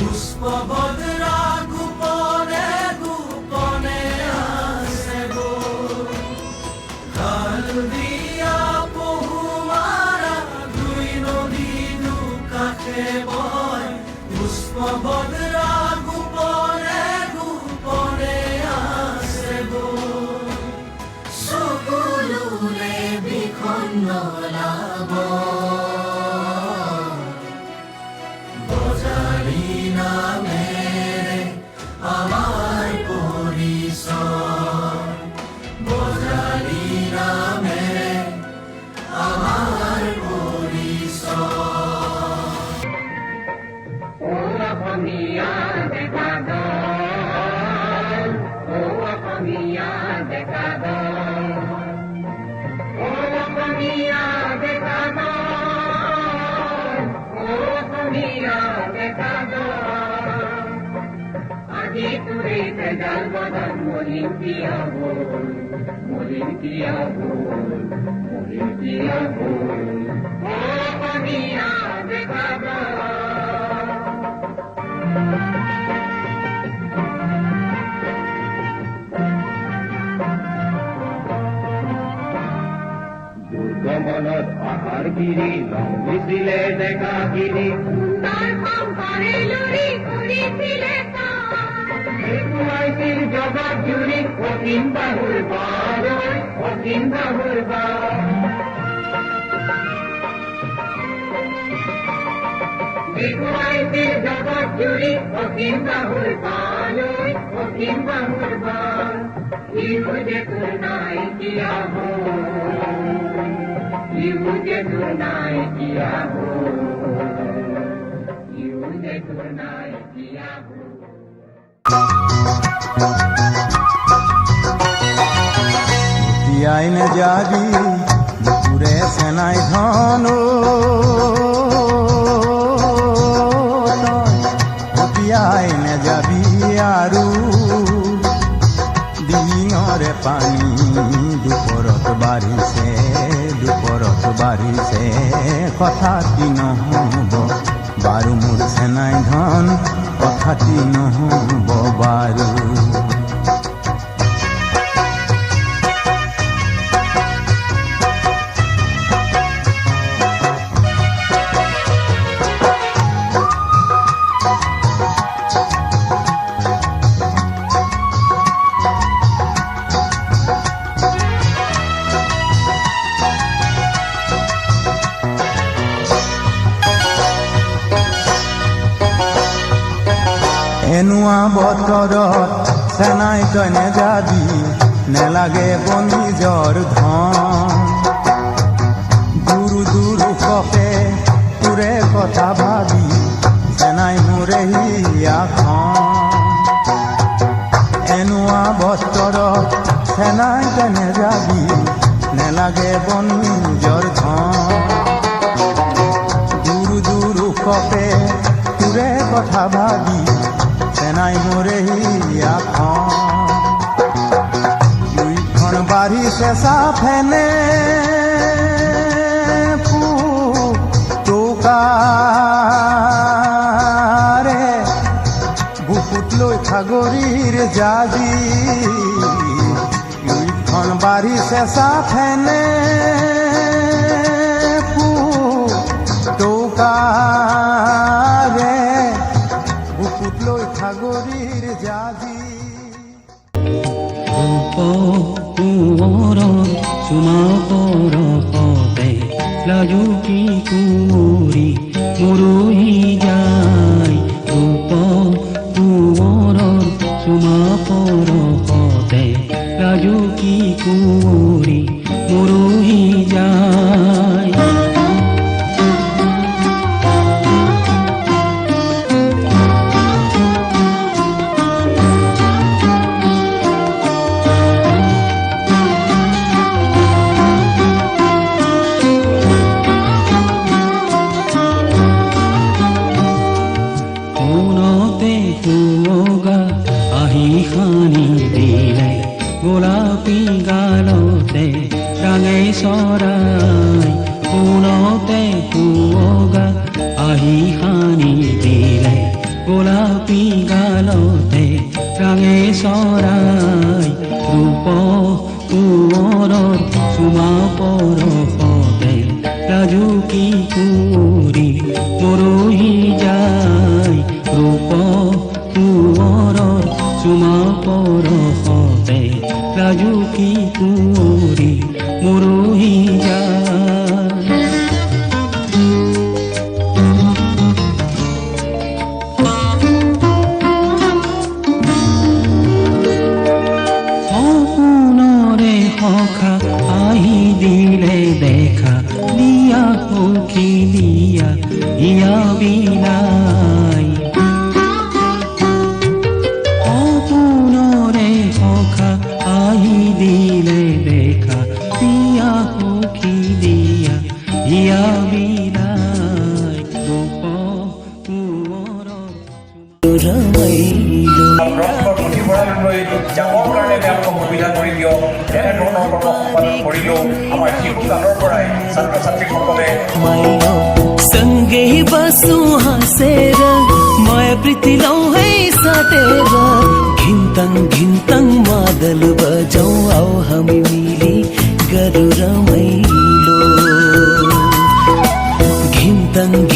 Rus babanın আজি তুৰে তেজাল বদন মলিন কিয় হ'ল মলিন কিয় হ'ল মলিন কিয় ও দেখা দল দুৰ্গমনত গিৰি লংঘিছিলে ডেকা গিৰি করেছিলে জগত জুৰি অসীম বাহুৰ বাৰ অসীম বাহুৰ বাৰ দেখুৱাইছিল জগত জুৰি অসীম বাহুৰ বাৰ অসীম বাহুৰ বাৰ যে নাই কিয়া হ'ল ইউ যে নাই কিয়া হ'ল ইউ যে কিয়া হ'ল আইনে যাবি দুপুরে সেনাই ধন। আইনে যাবি আৰু দিনৰে পানী দুপৰত বাঢ়িছে দুপৰত বাঢ়িছে কথা কি নহ'ব? বাৰু মোৰ চেনাই ধন। কি নহ'ব বাৰু বতৰত চেনাই তই নেযাবি নেলাগে বনিজৰ ধন। দূৰ দূৰ কপে তোৰে কথা ভাবি চেনাই মোৰে হিয়াখন এনেকুৱা বতৰত চেনাই তই নেযাবি নেলাগে বনিজৰ ধন। দূৰ দূৰ কপে তোৰে কথা ভাবি মোৰে হিয়াখন দুইখন বাঢ়িছে চাফেনে টৌকাৰে বুকুত লৈ সাগৰীৰ জাজি। দুইখন বাঢ়িছে চাফেনে টৌকাৰে কোঁৱৰ চুমা পৰশতে লাজুকী কুঁৱৰী মৌনতে সুমগা আহি সানি দিলে গোলাপী গালতে ৰাঙে চৰাই মৌনতে সুমগা আহি সানি দিলে গোলাপী গালতে ৰাঙে চৰাই ৰূপ কোমৰৰ চুমা পৰ सँगै बसौँ हाँसेर माया प्रीति लौ है साटेर घिन्तङ घिन्तङ मादल बजाउँ आऊ हामी मिली गरौँ रमाइलो घिन्तङ घिन्तङ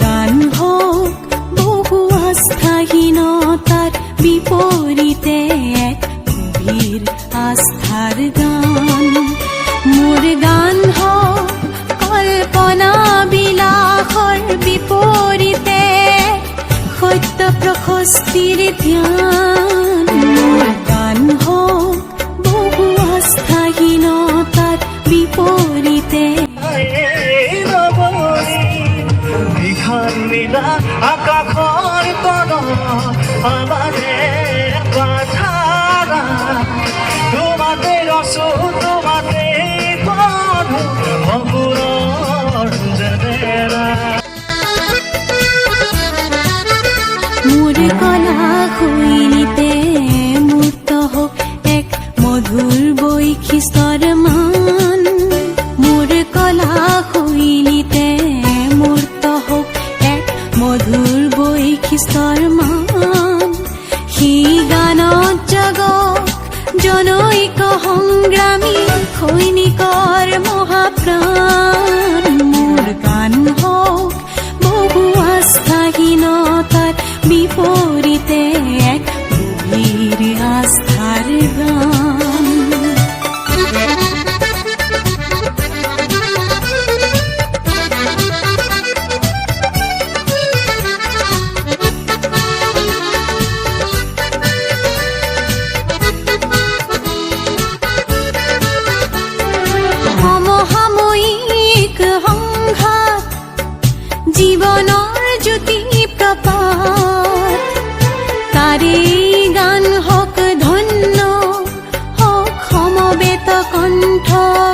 মোৰ হোক, বহু আস্থাহীনতার বিপৰীতে এক গভীর আস্থার গান। মোৰ গান হোক, কল্পনা বিলাসর বিপৰীতে সত্য প্ৰশস্তিৰ ধ্যান। বৈশিষ্ট্যৰ মান সেই গানত জগক জনৈক সংগ্ৰামী সৈনিকৰ মহাপ্ৰাণ। মোৰ গান হওক, বহু আস্থাহীনতাৰ বিপৰীতে এক আস্থাৰ গান। জীৱনৰ জ্যোতি প্ৰপাত তাৰে গান হওক ধন্য হওক সমবেত কণ্ঠ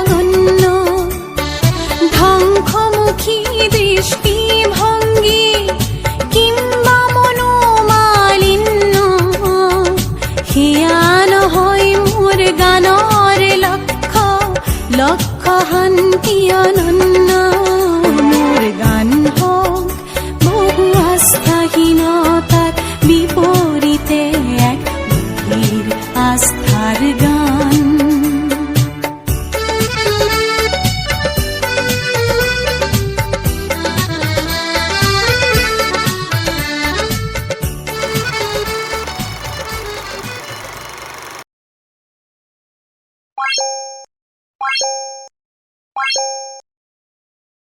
গণ্য। ধ্বংসমুখী দৃষ্টিভংগী কিম্বা মনোমালিন্য। সেয়া মোৰ গানৰ লক্ষ্য লক্ষ্য শান্তি অনন্য।